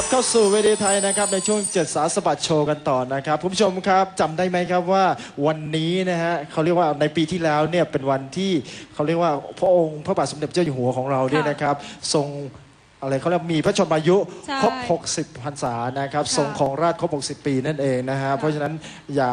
ลับเข้าสู่เวทีไทยนะครับในช่วงเจ็ดสาสบัดโชว์กันต่อนะครับคุณผู้ชมครับจำได้ไหมครับว่าวันนี้นะฮะเขาเรียกว่าในปีที่แล้วเนี่ยเป็นวันที่เขาเรียกว่าพระองค์พระบาทสมเด็จเจ้าอยู่หัวของเราเนี่ยนะครับ ทรง อะไรเขาเรียกมีพระชนมายุใช่ครบ 60พรรษานะครับค่ะทรงของราชครบ 60 ปีนั่นเองนะฮะเพราะฉะนั้นอย่า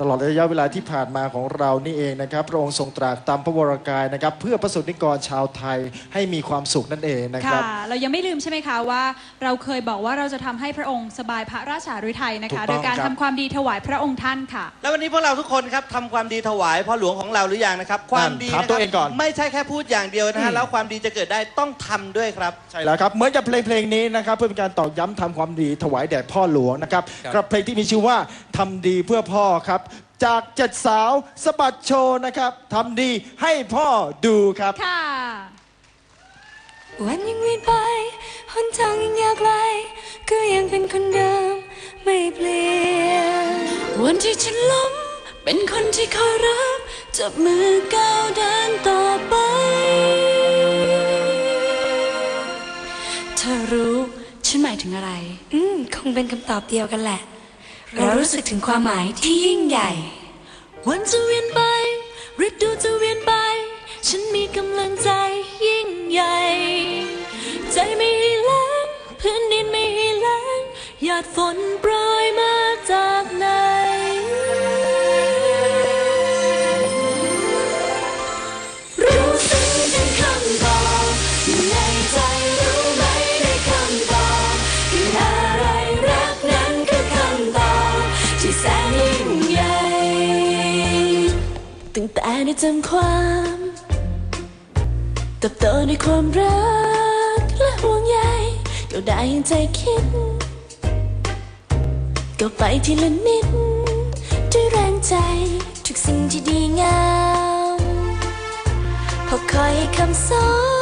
ตลอดระยะเวลาที่ผ่านมาของเรานี่เองนะครับพระองค์ทรงตรากตามพระวรากายนะครับเพื่อประสบนิกรชาวไทยให้มีความสุขนั่นเองนะคค่ะรับเรายังไม่ลืมใช่ไหมคะว่า เราเคยบอกว่าเราจะทำให้พระองค์สบายพระราชาฤทัยนะถูคะกต้องโดยการครับ ทำความดีถวายพระองค์ท่านค่ะ แล้ววันนี้พวกเราทุกคนครับทำความดีถวายพ่อหลวงของเราหรือยังนะครับ ความดีถามนะคตัรัวเองก่อนไม่ใช่แค่พูดอย่างเดียวนะอืฮะมแล้วความดีจะเกิดได้ต้องทำด้วยครับ ใช่แล้วครับเหมือนกับเพลงเพลงนี้นะครับเพื่อเป็นการตอกย้ำทำความดีถวายแด่พ่อหลวงนะครับครับ กับเพลงที่มีชื่อว่าทำดีเพื่อพ่อครับ จากเจ็ดสาวสะบัดโชว์นะครับทำดีให้พ่อดูครับ ค่ะ วันยังเวียนไปหนทางยังยาวไกลก็ยังเป็นคนเดิมไม่เปลี่ยน วันที่ฉันล้มเป็นคนที่คอยรับจับมือก้าวเดินต่อไป ธอรู้ ฉันหมายถึงอะไร อืม คงเป็นคำตอบเดียวกันแหละ เรารู้สึกถึงความหมายที่ยิ่งใหญ่ วันจะเวียนไปฤดูจะเวียนไป ฉันมีกำลังใจยิ่งใหญ่ ใจไม่ให้แล้งพื้นดินไม่ให้แล้งหยาดฝนโปรยมาจากไหน ตั้งแต่ได้จำความเติบโตในความรักและห่วงใยก็ได้ยังใจคิดก็ไปทีละนิด ด้วยแรงใจ ทุกสิ่งที่ดีงามพอคอยคำสอน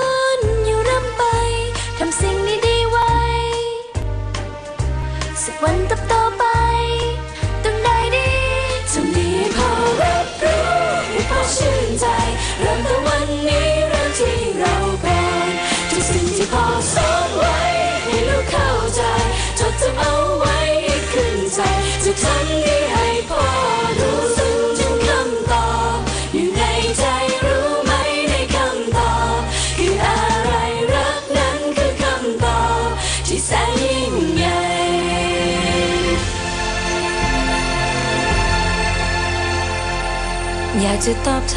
อยากจะตอบแท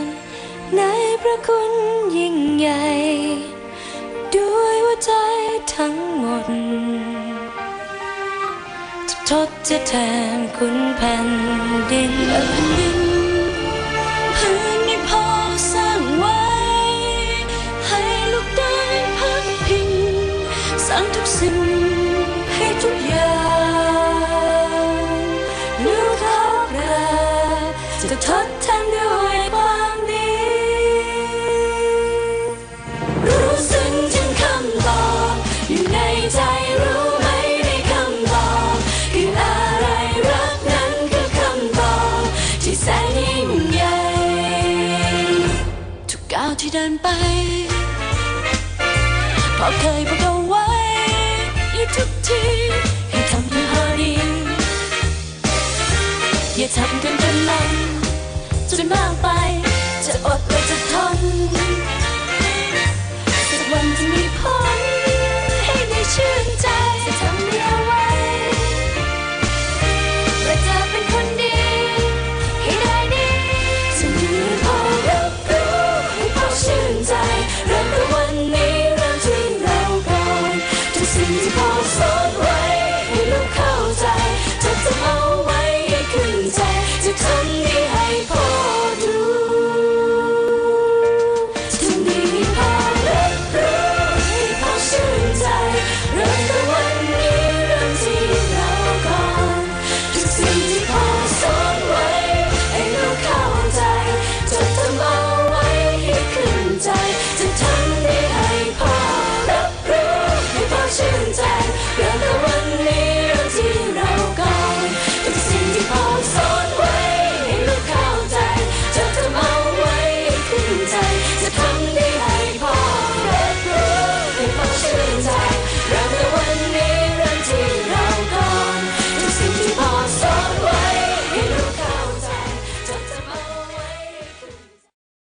นในพระคุณยิ่งใหญ่ ด้วยหัวใจทั้งหมด จะทดจะแทนคุณแผ่นดินและแผ่นดินพื้นที่พอสร้างไว้ ให้ลูกได้พักพิงสร้างทุกสิ่ง จะทดแทนด้วยความดี รู้สึกถึงคำตอบอยู่ในใจรู้ไหมในคำตอบคืออะไรรักนั้นคือคำตอบที่แสนยิ่งใหญ่ ทุกก้าวที่เดินไป พอเคยบอกเอาไว้อยู่ทุกทีให้ทำให้พอดีอย่าทำกันจนมัน จนมากไปจะอดเว